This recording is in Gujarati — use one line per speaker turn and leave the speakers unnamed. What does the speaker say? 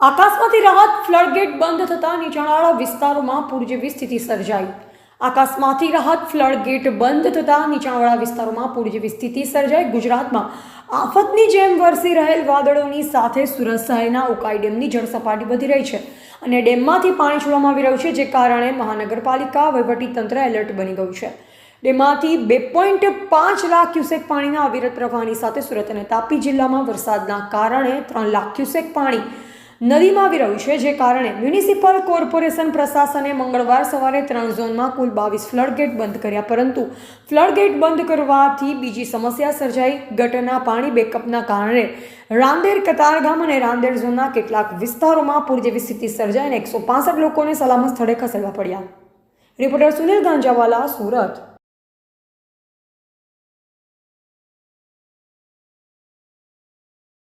આકાશમાંથી રાહત ફ્લડગેટ બંધ થતાં નીચાણવાળા વિસ્તારોમાં પૂર જેવી સ્થિતિ સર્જાઈ. આકાશમાંથી રાહત ફ્લડગેટ બંધ થતાં નીચાણવાળા વિસ્તારોમાં પૂર જેવી સ્થિતિ સર્જાઈ. ગુજરાતમાં આફતની જેમ વરસી રહેલ વાદળોની સાથે સુરત શહેરના ઉકાઈ ડેમની જળ સપાટી વધી રહી છે અને ડેમમાંથી પાણી છોડવામાં આવી રહ્યું છે, જે કારણે મહાનગરપાલિકા વહીવટીતંત્ર એલર્ટ બની ગયું છે. ડેમમાંથી બે પોઈન્ટ પાંચ લાખ ક્યુસેક પાણીના અવિરત પ્રવાહની સાથે સુરત અને તાપી જિલ્લામાં વરસાદના કારણે ત્રણ લાખ ક્યુસેક પાણી નદીમાં આવી રહ્યું છે, જે કારણે મ્યુનિસિપલ કોર્પોરેશન પ્રશાસને મંગળવાર સવારે ત્રણ ઝોનમાં કુલ બાવીસ ફ્લડગેટ બંધ કર્યા. પરંતુ ફ્લડગેટ બંધ કરવાથી બીજી સમસ્યા સર્જાઈ. ગટરના પાણી બેકઅપના કારણે રાંદેર કતારગામ અને રાંદેર ઝોનના કેટલાક વિસ્તારોમાં પૂર જેવી સ્થિતિ સર્જાઈને એકસો લોકોને સલામત સ્થળે ખસેડવા પડ્યા. રિપોર્ટર સુનિલ ગાંજાવાલા, સુરત.